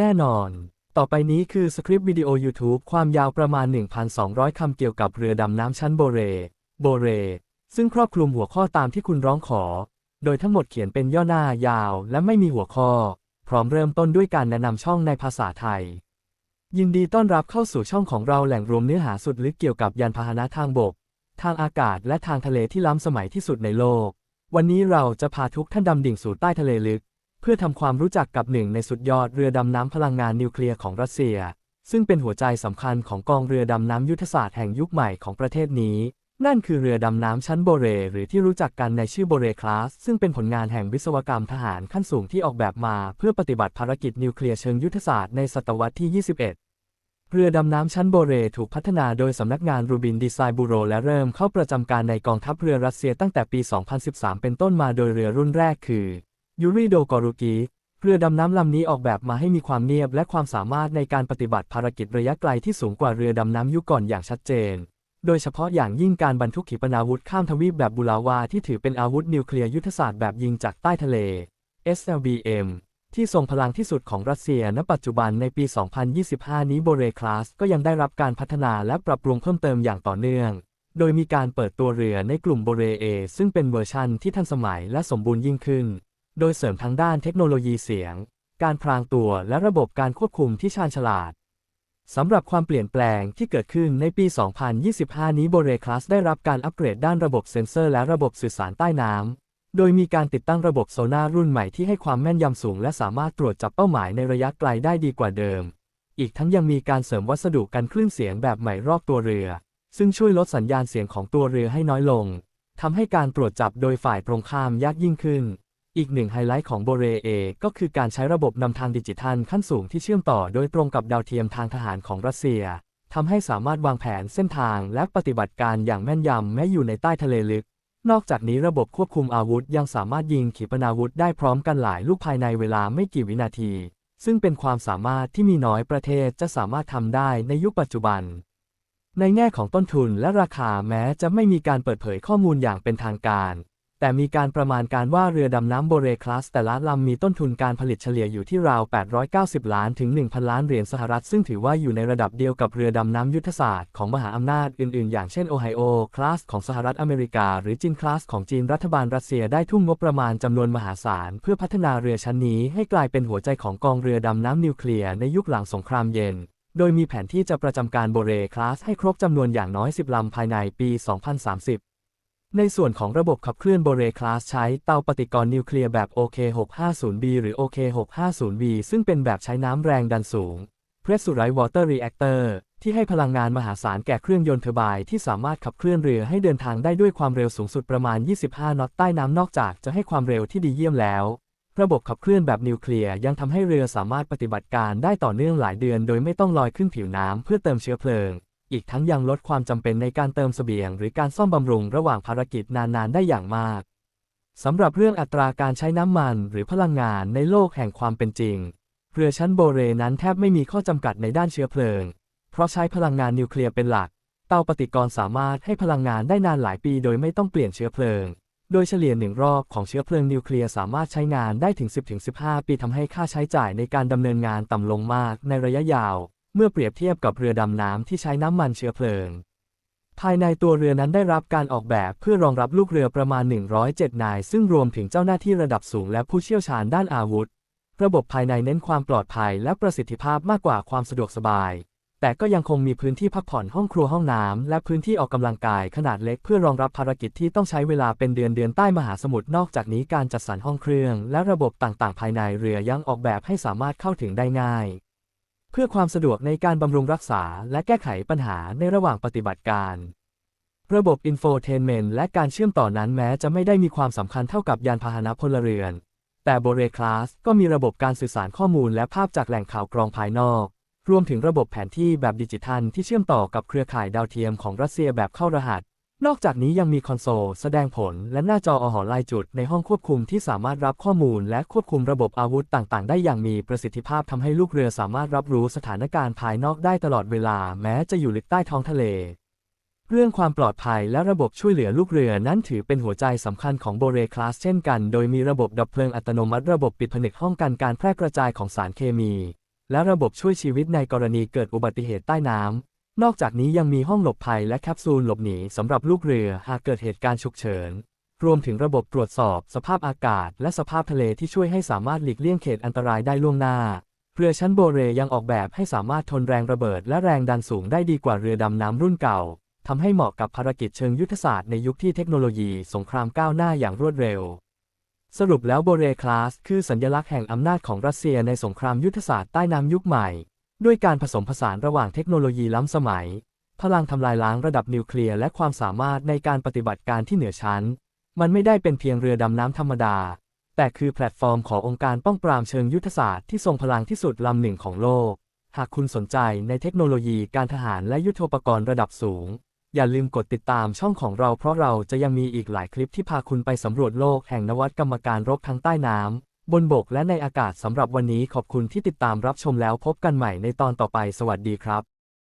แน่นอน ต่อไปนี้คือสคริปต์วิดีโอ YouTube ความยาวประมาณ 1,200 คำเกี่ยวกับเรือดำน้ำชั้นโบเร โบเร ซึ่งครอบคลุมหัวข้อตามที่คุณร้องขอ โดยทั้งหมดเขียนเป็นย่อหน้ายาวและไม่มีหัวข้อ พร้อมเริ่มต้นด้วยการแนะนำช่องในภาษาไทย ยินดีต้อนรับเข้าสู่ช่องของเราแหล่งรวมเนื้อหาสุดลึกเกี่ยวกับยานพาหนะทางบก ทางอากาศและทางทะเลที่ล้ำสมัยที่สุดในโลก วันนี้เราจะพาทุกท่านดำดิ่งสู่ใต้ทะเลลึก พื่อทำความรู้จักกับหนึ่งในสุดยอดเรือดำน้ำพลังงานนิวเคลียร์ของรัสเซีย ซึ่งเป็นหัวใจสำคัญของกองเรือดำน้ำยุทธศาสตร์แห่งยุคใหม่ของประเทศนี้ นั่นคือเรือดำน้ำชั้นโบเร หรือที่รู้จักกันในชื่อโบเรคลาส ซึ่งเป็นผลงานแห่งวิศวกรรมทหารขั้นสูงที่ออกแบบมา เพื่อปฏิบัติภารกิจนิวเคลียร์เชิงยุทธศาสตร์ในศตวรรษที่ 21เรือดำน้ำชั้นโบเรถูกพัฒนาโดยสำนักงานรูบินดีไซน์บูโรและเริ่มเข้าประจำการในกองทัพเรือรัสเซียตั้งแต่ปี 2013 เป็นต้นมาโดยเรือรุ่นแรกคือ ยูริโดกอรุกิเรือดำน้ำลำนี้ออกแบบมาให้มีความเนียบและความสามารถในการปฏิบัติภารกิจระยะไกลที่สูงกว่าเรือดำน้ำยุคก่อนอย่างชัดเจน โดยเฉพาะอย่างยิ่งการบรรทุกขีปนาวุธข้ามทวีปแบบบุลาวาที่ถือเป็นอาวุธนิวเคลียร์ยุทธศาสตร์แบบยิงจากใต้ทะเล SLBM ที่ทรงพลังที่สุดของรัสเซียณปัจจุบันในปี 2025 นี้โบเรคลาสก็ยังได้รับการพัฒนาและปรับปรุงเพิ่มเติมอย่างต่อเนื่อง โดยมีการเปิดตัวเรือในกลุ่มโบเรเอซึ่งเป็นเวอร์ชันที่ทันสมัยและสมบูรณ์ยิ่งขึ้น โดยเสริมทั้งด้านเทคโนโลยีเสียง การพรางตัวและระบบการควบคุมที่ชาญฉลาดสำหรับความเปลี่ยนแปลงที่เกิดขึ้นในปี 2025 นี้โบเรคลาสได้รับการอัปเกรดด้านระบบเซ็นเซอร์และระบบสื่อสารใต้น้ำ โดยมีการติดตั้งระบบโซน่ารุ่นใหม่ที่ให้ความแม่นยำสูง และสามารถตรวจจับเป้าหมายในระยะไกลได้ดีกว่าเดิม อีกทั้งยังมีการเสริมวัสดุกันคลื่นเสียงแบบใหม่รอบตัวเรือ ซึ่งช่วยลดสัญญาณเสียงของตัวเรือให้น้อยลงทำให้การตรวจจับโดยฝ่ายตรงข้ามยากยิ่งขึ้น อีกหนึ่งไฮไลท์ของโบเรเอก็คือการใช้ระบบนำทางดิจิทัลขั้นสูงที่เชื่อมต่อโดยตรงกับดาวเทียมทางทหารของรัสเซียทำให้สามารถวางแผนเส้นทางและปฏิบัติการอย่างแม่นยำแม้อยู่ในใต้ทะเลลึก นอกจากนี้ระบบควบคุมอาวุธยังสามารถยิงขีปนาวุธได้พร้อมกันหลายลูกภายในเวลาไม่กี่วินาที ซึ่งเป็นความสามารถที่มีน้อยประเทศจะสามารถทำได้ในยุคปัจจุบัน ในแง่ของต้นทุนและราคาแม้จะไม่มีการเปิดเผยข้อมูลอย่างเป็นทางการ แต่มีการประมาณการว่าเรือดำน้ำโบเรคลาสแต่ละลำมีต้นทุนการผลิตเฉลี่ยอยู่ที่ราว 890 ล้านถึง 1,000 ล้านเหรียญสหรัฐ ซึ่งถือว่าอยู่ในระดับเดียวกับเรือดำน้ำยุทธศาสตร์ของมหาอำนาจอื่น ๆ อย่างเช่นโอไฮโอคลาสของสหรัฐอเมริกา หรือจินคลาสของจีนรัฐบาลรัสเซียได้ทุ่มงบประมาณจำนวนมหาศาล เพื่อพัฒนาเรือชั้นนี้ให้กลายเป็นหัวใจของกองเรือดำน้ำนิวเคลียร์ในยุคหลังสงครามเย็นโดยมีแผนที่จะประจำการโบเรคลาสให้ครบจำนวนอย่างน้อย 10 ลำภายในปี 2030 ในส่วนของระบบขับเคลื่อนโบเรคลาสใช้เตาปฏิกรณ์นิวเคลียร์แบบ OK650B หรือ OK650V ซึ่งเป็นแบบใช้น้ำแรงดันสูง Pressurized Water Reactor ที่ให้พลังงานมหาศาลแก่เครื่องยนต์เทอร์ไบน์ที่สามารถขับเคลื่อนเรือให้เดินทางได้ด้วยความเร็วสูงสุดประมาณ 25 นอตใต้น้ำนอกจากจะให้ความเร็วที่ดีเยี่ยมแล้ว ระบบขับเคลื่อนแบบนิวเคลียร์ยังทำให้เรือสามารถปฏิบัติการได้ต่อเนื่องหลายเดือน โดยไม่ต้องลอยขึ้นผิวน้ำเพื่อเติมเชื้อเพลิง อีกทั้งยังลดความจำเป็นในการเติมเสบียง หรือการซ่อมบำรุงระหว่างภารกิจนานๆ ได้อย่างมากสำหรับเรื่องอัตราการใช้น้ำมันหรือพลังงานในโลกแห่งความเป็นจริง เรือชั้นโบเรนั้นแทบไม่มีข้อจำกัดในด้านเชื้อเพลิง เพราะใช้พลังงานนิวเคลียร์เป็นหลัก เตาปฏิกรณ์สามารถให้พลังงานได้นานหลายปีโดยไม่ต้องเปลี่ยนเชื้อเพลิง โดยเฉลี่ยหนึ่งรอบของเชื้อเพลิงนิวเคลียร์สามารถใช้งานได้ถึง 10-15 ปีทำให้ค่าใช้จ่ายในการดำเนินงานต่ำลงมากในระยะยาว เมื่อเปรียบเทียบกับเรือดำน้ำที่ใช้น้ำมันเชื้อเพลิง ภายในตัวเรือนั้นได้รับการออกแบบเพื่อรองรับลูกเรือประมาณ 107 นาย ซึ่งรวมถึงเจ้าหน้าที่ระดับสูงและผู้เชี่ยวชาญด้านอาวุธ ระบบภายในเน้นความปลอดภัยและประสิทธิภาพมากกว่าความสะดวกสบาย แต่ก็ยังคงมีพื้นที่พักผ่อนห้องครัวห้องน้ำและพื้นที่ออกกำลังกายขนาดเล็กเพื่อรองรับภารกิจที่ต้องใช้เวลาเป็นเดือนเดือนใต้มหาสมุทรนอกจากนี้การจัดสรรห้องเครื่อง และระบบต่างๆ ภายในเรือยังออกแบบให้สามารถเข้าถึงได้ง่าย เพื่อความสะดวกในการบำรุงรักษาและแก้ไขปัญหาในระหว่างปฏิบัติการ ระบบอินโฟเทนเมนต์และการเชื่อมต่อนั้นแม้จะไม่ได้มีความสำคัญเท่ากับยานพาหนะพลเรือน แต่โบเรคลาสก็มีระบบการสื่อสารข้อมูลและภาพจากแหล่งข่าวกรองภายนอก รวมถึงระบบแผนที่แบบดิจิทัลที่เชื่อมต่อกับเครือข่ายดาวเทียมของรัสเซียแบบเข้ารหัส นอกจากนี้ยังมีคอนโซล แสดงผลและหน้าจออหอลายจุดในห้องควบคุมที่สามารถรับข้อมูลและควบคุมระบบอาวุธต่างๆ ได้อย่างมีประสิทธิภาพทำให้ลูกเรือสามารถรับรู้สถานการณ์ภายนอกได้ตลอดเวลาแม้จะอยู่ลึกใต้ท้องทะเล เรื่องความปลอดภัยและระบบช่วยเหลือลูกเรือนั้นถือเป็นหัวใจสำคัญของโบเรคลาสเช่นกัน โดยมีระบบดับเพลิงอัตโนมัติระบบปิดผนึกห้องกันการแพร่กระจายของสารเคมี และระบบช่วยชีวิตในกรณีเกิดอุบัติเหตุใต้น้ำ นอกจากนี้ยังมีห้องหลบภัยและแคปซูลหลบหนีสำหรับลูกเรือหากเกิดเหตุการณ์ฉุกเฉิน รวมถึงระบบตรวจสอบสภาพอากาศ และสภาพทะเลที่ช่วยให้สามารถหลีกเลี่ยงเขตอันตรายได้ล่วงหน้า เรือชั้นโบเรยังออกแบบให้สามารถทนแรงระเบิดและแรงดันสูงได้ดีกว่าเรือดำน้ำรุ่นเก่าทำให้เหมาะกับภารกิจเชิงยุทธศาสตร์ในยุคที่เทคโนโลยีสงครามก้าวหน้าอย่างรวดเร็ว สรุปแล้วโบเรคลาสคือสัญลักษณ์แห่งอำนาจของรัสเซียในสงครามยุทธศาสตร์ใต้น้ำยุคใหม่ ด้วยการผสมผสานระหว่างเทคโนโลยีล้ำสมัย พลังทำลายล้างระดับนิวเคลียร์และความสามารถในการปฏิบัติการที่เหนือชั้น มันไม่ได้เป็นเพียงเรือดำน้ำธรรมดา แต่คือแพลตฟอร์มขององค์การป้องปรามเชิงยุทธศาสตร์ที่ทรงพลังที่สุดลำหนึ่งของโลก หากคุณสนใจในเทคโนโลยีการทหารและยุทโธปกรณ์ระดับสูง อย่าลืมกดติดตามช่องของเราเพราะเราจะยังมีอีกหลายคลิปที่พาคุณไปสำรวจโลกแห่งนวัตกรรมการรบทั้งใต้น้ำ บนบกและในอากาศสำหรับวันนี้ขอบคุณที่ติดตามรับชมแล้วพบกันใหม่ในตอนต่อไปสวัสดีครับ